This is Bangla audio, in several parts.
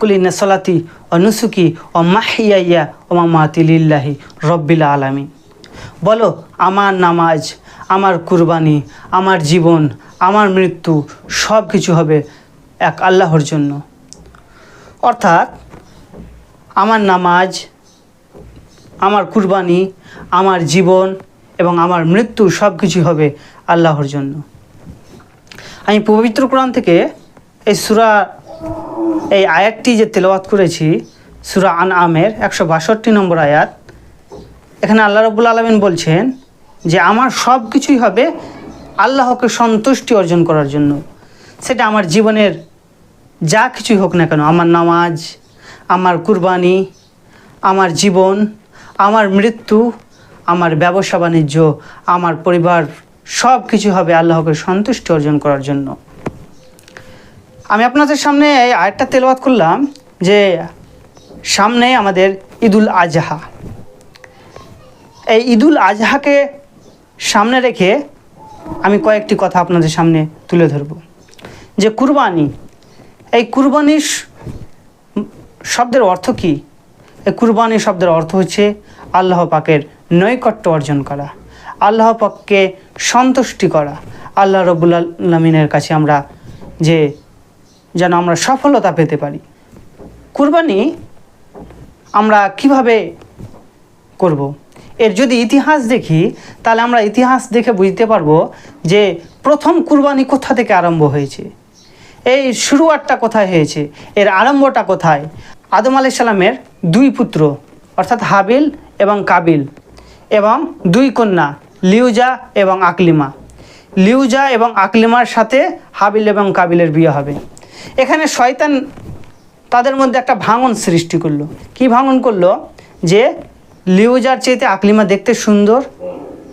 কুলিনা সলাতি ও নুসুকি ও মাহিয়াইয়া ও মামাতিল্লাহি রব্বিল আলামী বলো, আমার নামাজ, আমার কুরবানি, আমার জীবন, আমার মৃত্যু সব কিছু হবে এক আল্লাহর জন্য। অর্থাৎ, আমার নামাজ, আমার কুরবানি, আমার জীবন এবং আমার মৃত্যু সব কিছু হবে আল্লাহর জন্য। আমি পবিত্র কোরআন থেকে এই সুরা এই আয়াতটি যে তেলাওয়াত করেছি, সুরা আন আমের একশো বাষট্টি নম্বর আয়াত, এখানে আল্লাহ রবুল আলমিন বলছেন যে আমার সব কিছুই হবে আল্লাহকে সন্তুষ্টি অর্জন করার জন্য। সেটা আমার জীবনের যা কিছুই হোক না কেন, আমার নামাজ, আমার কুরবানি, আমার জীবন, আমার মৃত্যু, আমার ব্যবসা বাণিজ্য আমার পরিবার, সব কিছু হবে আল্লাহকে সন্তুষ্টি অর্জন করার জন্য। আমি আপনাদের সামনে এই আরেকটা তেলবাদ করলাম যে সামনে আমাদের ঈদুল আজহা। এই ঈদুল আজহাকে সামনে রেখে আমি কয়েকটি কথা আপনাদের সামনে তুলে ধরব। যে কুরবানি, এই কুরবানি শব্দের অর্থ কী? এই কুরবানি শব্দের অর্থ হচ্ছে আল্লাহ পাকের নৈকট্য অর্জন করা, আল্লাহ পাককে সন্তুষ্টি করা। আল্লাহ রবুল আলমিনের কাছে আমরা যে যেন আমরা সফলতা পেতে পারি। কুরবানি আমরা কীভাবে করব। এর যদি ইতিহাস দেখি, তাহলে আমরা ইতিহাস দেখে বুঝতে পারব যে প্রথম কুরবানি কোথা থেকে আরম্ভ হয়েছে। এই শুরুয়াতটা কোথায় হয়েছে? এর আরম্ভটা কোথায়? আদম আলাই সালামের দুই পুত্র, অর্থাৎ হাবিল এবং কাবিল, এবং দুই কন্যা, লিউজা এবং আকলিমা। লিউজা এবং আকলিমার সাথে হাবিল এবং কাবিলের বিয়ে হবে। এখানে শয়তান তাদের মধ্যে একটা ভাঙন সৃষ্টি করল। কি ভাঙন করল? যে লিউজার চেয়েতে আকলিমা দেখতে সুন্দর,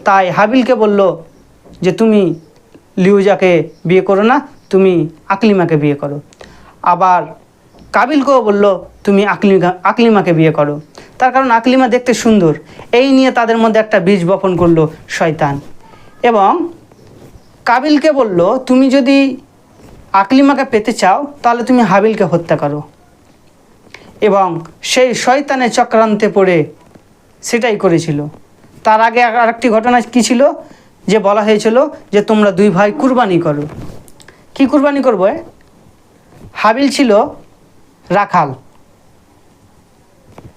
তাই হাবিলকে বলল যে, তুমি লিউজাকে বিয়ে করো না, তুমি আকলিমাকে বিয়ে করো। আবার কাবিলকেও বলল, তুমি আকলিমা, আকলিমাকে বিয়ে করো। তার কারণ আকলিমা দেখতে সুন্দর, এই নিয়ে তাদের মধ্যে একটা বীজ বপন করল শয়তান। এবং কাবিলকে বলল, তুমি যদি আকলিমাকে পেতে চাও, তাহলে তুমি হাবিলকে হত্যা করো। এবং সেই শয়তানের চক্রান্তে পড়ে সেটাই করেছিল। তার আগে আর- আরেকটি ঘটনা কী ছিল? যে বলা হয়েছিল যে তোমরা দুই ভাই কুরবানি করো। কি কুরবানি করব হাবিল ছিল রাখাল।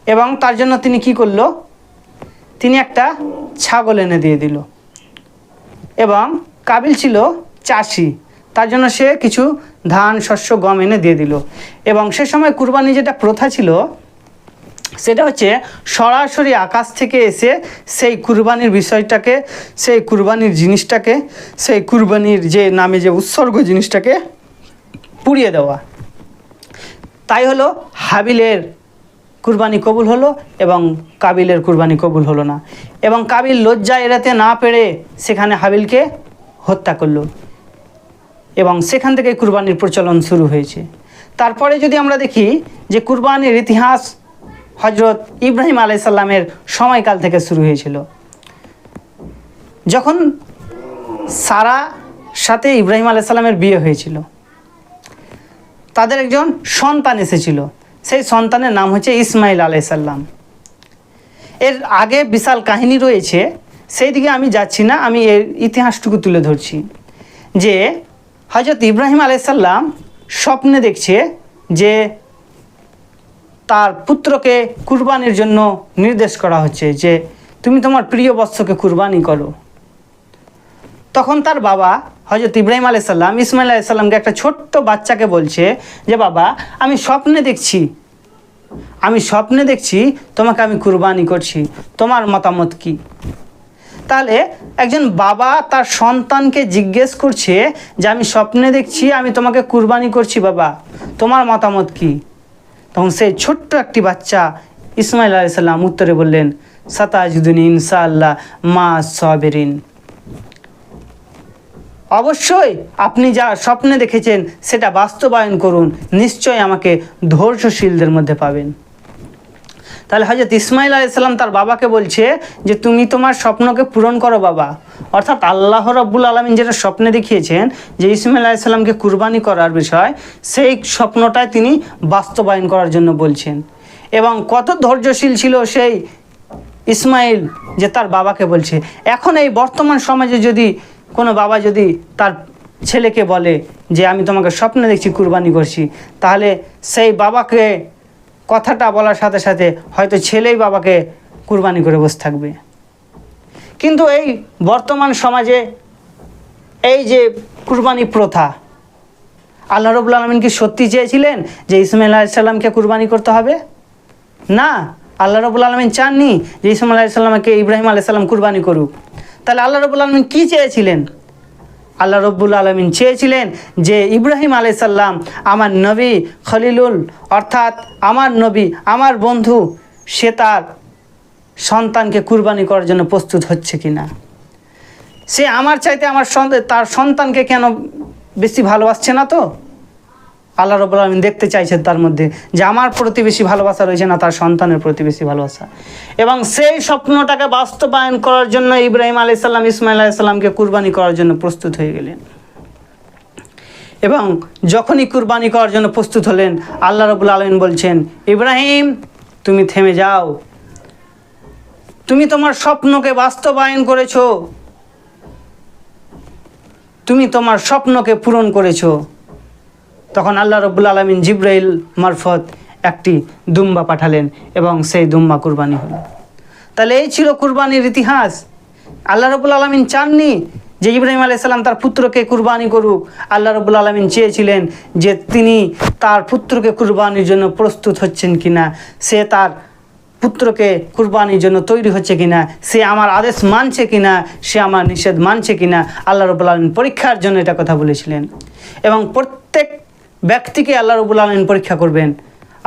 এবং তার জন্য তিনি কি করল? তিনি একটা ছাগল এনে দিয়ে দিল। এবং কাবিল ছিল চাষি। তার জন্য সে কিছু ধান, শস্য, গম এনে দিয়ে দিল। এবং সে সময় কুরবানি যেটা প্রথা ছিল, সেটা হচ্ছে সরাসরি আকাশ থেকে এসে সেই কুরবানির বিষয়টাকে, সেই কুরবানির জিনিসটাকে, সেই কুরবানির যে নামে যে উৎসর্গ জিনিসটাকে পুড়িয়ে দেওয়া। তাই হলো হাবিলের কুরবানি কবুল হলো এবং কাবিলের কুরবানি কবুল হলো না। এবং কাবিল লজ্জা এড়াতে না পেরে সেখানে হাবিলকে হত্যা করল। এবং সেখান থেকে কুরবানির প্রচলন শুরু হয়েছে। তারপরে যদি আমরা দেখি যে কুরবানির ইতিহাস হজরত ইব্রাহিম আলাইসাল্লামের সময়কাল থেকে শুরু হয়েছিল। যখন সারা সাথে ইব্রাহিম আলাইসাল্লামের বিয়ে হয়েছিল। তাদের একজন সন্তান এসেছিল। সেই সন্তানের নাম হচ্ছে ইসমাইল আলাইসাল্লাম এর আগে বিশাল কাহিনী রয়েছে। সেই দিকে আমি যাচ্ছি না, আমি এর ইতিহাসটুকু তুলে ধরছি। যে হজরত ইব্রাহিম আলাইসাল্লাম স্বপ্নে দেখছে যে তার পুত্রকে কুরবানির জন্য নির্দেশ করা হচ্ছে যে তুমি তোমার প্রিয় বৎসকে কুরবানি করো। তখন তার বাবা হজরত ইব্রাহিম আলাইসাল্লাম ইসমাইল আলাইসাল্লামকে একটা ছোট্ট বাচ্চাকে বলছে যে, বাবা, আমি স্বপ্নে দেখছি। আমি স্বপ্নে দেখছি তোমাকে আমি কুরবানি করছি। তোমার মতামত কি? তাহলে একজন বাবা তার সন্তানকে জিজ্ঞেস করছে যে, আমি স্বপ্নে দেখছি, আমি তোমাকে কুরবানি করছি, বাবা। তোমার মতামত কি? তখন সেই ছোট্ট একটি বাচ্চা ইসমাইল আলাইসাল্লাম উত্তরে বললেন সাতাজুদ্দিন ইনশাআল্লাহ মা সবেরিন। অবশ্যই আপনি যা স্বপ্নে দেখেছেন, সেটা বাস্তবায়ন করুন। নিশ্চয় আমাকে ধৈর্যশীলদের মধ্যে পাবেন। তাহলে হজরত ইসমাইল আলাইসাল্লাম তার বাবাকে বলছে যে, তুমি তোমার স্বপ্নকে পূরণ করো বাবা। অর্থাৎ আল্লাহ রব্বুল আলমিন যেটা স্বপ্নে দেখিয়েছেন যে, ইসমাইল আলাইসাল্লামকে কুরবানি করার বিষয়, সেই স্বপ্নটাই তিনি বাস্তবায়ন করার জন্য বলছেন। এবং কত ধৈর্যশীল ছিল সেই ইসমাইল যে তার বাবাকে বলছে। এখন এই বর্তমান সমাজে যদি কোনো বাবা যদি তার ছেলেকে বলে যে, আমি তোমাকে স্বপ্নে দেখছি, কুরবানি করছি, তাহলে সেই বাবাকে কথাটা বলার সাথে সাথে হয়তো ছেলেই বাবাকে কুরবানি করে বসে থাকবে। কিন্তু এই বর্তমান সমাজে এই যে কুরবানি প্রথা, আল্লাহ রবুল আলমিন কি সত্যি চেয়েছিলেন যে ইসমাইল আলাইসাল্লামকে কুরবানি করতে হবে? না, আল্লাহ রবুল আলমিন চাননি যে ইসমাইল আলাইসাল্লামকে ইব্রাহিম আলাইসাল্লাম কুরবানি করুক। তাহলে আল্লাহ রবুল আলমিন কী চেয়েছিলেন? আল্লাহ রব্বুল আলমিন চেয়েছিলেন যে ইব্রাহিম আলাইসাল্লাম আমার নবী খলিলুল, অর্থাৎ আমার নবী, আমার বন্ধু, সে তার সন্তানকে কুরবানি করার জন্য প্রস্তুত হচ্ছে কি না সে আমার চাইতে আমার তার সন্তানকে কেন বেশি ভালোবাসছে না তো? আল্লাহ রব্বুল আলমিন দেখতে চাইছেন তার মধ্যে যে আমার প্রতি বেশি ভালোবাসা রয়েছে না, তার সন্তানের প্রতি বেশি ভালোবাসা। এবং সেই স্বপ্নটাকে বাস্তবায়ন করার জন্য ইব্রাহিম আলাইসাল্লাম ইসমাইল আলাইসাল্লামকে কুরবানি করার জন্য প্রস্তুত হয়ে গেলেন। এবং যখনই কুরবানি করার জন্য প্রস্তুত হলেন, আল্লাহ রবুল আলমিন বলছেন, ইব্রাহিম, তুমি থেমে যাও। তুমি তোমার স্বপ্নকে বাস্তবায়ন করেছ। তুমি তোমার স্বপ্নকে পূরণ করেছ। তখন আল্লাহ রব্বুল আলমিন জিব্রাইল মারফত একটি দুম্বা পাঠালেন এবং সেই দুম্বা কুরবানি হলো। তাহলে এই ছিল কুরবানির ইতিহাস। আল্লাহ রব্বুল আলমিন চাননি যে ইব্রাহিম আলাইসাল্লাম তার পুত্রকে কুরবানি করুক। আল্লাহ রব্বুল আলমিন চেয়েছিলেন যে তিনি তার পুত্রকে কুরবানির জন্য প্রস্তুত হচ্ছেন কিনা, সে তার পুত্রকে কুরবানির জন্য তৈরি হচ্ছে কিনা, সে আমার আদেশ মানছে কিনা, সে আমার নিষেধ মানছে কিনা, আল্লাহ রবুল আলমিন পরীক্ষার জন্য এটা কথা বলেছিলেন। এবং প্রত্যেক ব্যক্তিকে আল্লাহ রবুল আলমিন পরীক্ষা করবেন।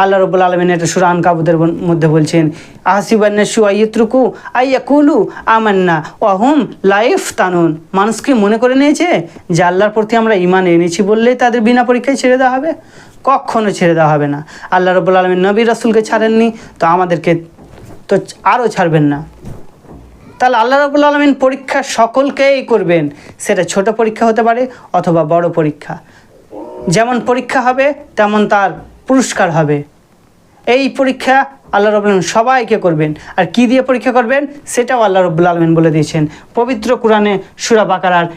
আল্লাহ রবুল আলমিন এটা সুরান কাবুদের মধ্যে বলছেন আহসিবান্নাসু আইয়ুত্রুকু আইয়াকুলু আমান্না ওয়াহুম লাইফ তানুন মানুষকে মনে করে নিয়েছে যে আল্লাহর প্রতি আমরা ইমান এনেছি বললেই তাদের বিনা পরীক্ষায় ছেড়ে দেওয়া হবে। কখনো ছেড়ে দেওয়া হবে না। আল্লাহ রবুল আলমিন নবী রাসুলকে ছাড়েননি, তো আমাদেরকে তো আরও ছাড়বেন না। তাহলে আল্লাহ রবুল আলমিন পরীক্ষা সকলকেই করবেন। সেটা ছোট পরীক্ষা হতে পারে অথবা বড় পরীক্ষা। যেমন পরীক্ষা হবে, তেমন তার পুরস্কার হবে। এই পরীক্ষা আল্লাহ রবুল আলমিন সবাইকে করবেন। আর কি দিয়ে পরীক্ষা করবেন? সেটাও আল্লাহ রবুল আলমিন বলে দিয়েছেন। পবিত্র কোরআনে সুরা বাকারার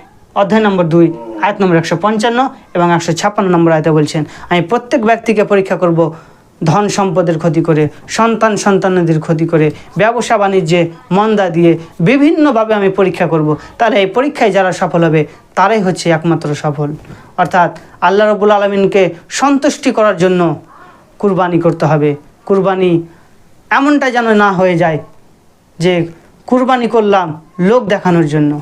অধ্যায় নম্বর দুই, আয়াত নম্বর একশো পঞ্চান্ন এবং একশো ছাপ্পান্ন নম্বর আয়তে বলছেন, আমি প্রত্যেক ব্যক্তিকে পরীক্ষা করব ধন সম্পদের ক্ষতি করে, সন্তান সন্তানদের ক্ষতি করে, ব্যবসা বাণিজ্যে মন্দা দিয়ে বিভিন্নভাবে আমি পরীক্ষা করব। তাহলে এই পরীক্ষায় যারা সফল হবে, তারাই হচ্ছে একমাত্র সফল। অর্থাৎ আল্লাহ রবুল আলমিনকে সন্তুষ্টি করার জন্য কুরবানি করতে হবে। কুরবানি এমনটা যেন না হয়ে যায় যে কুরবানি করলাম লোক দেখানোর জন্য।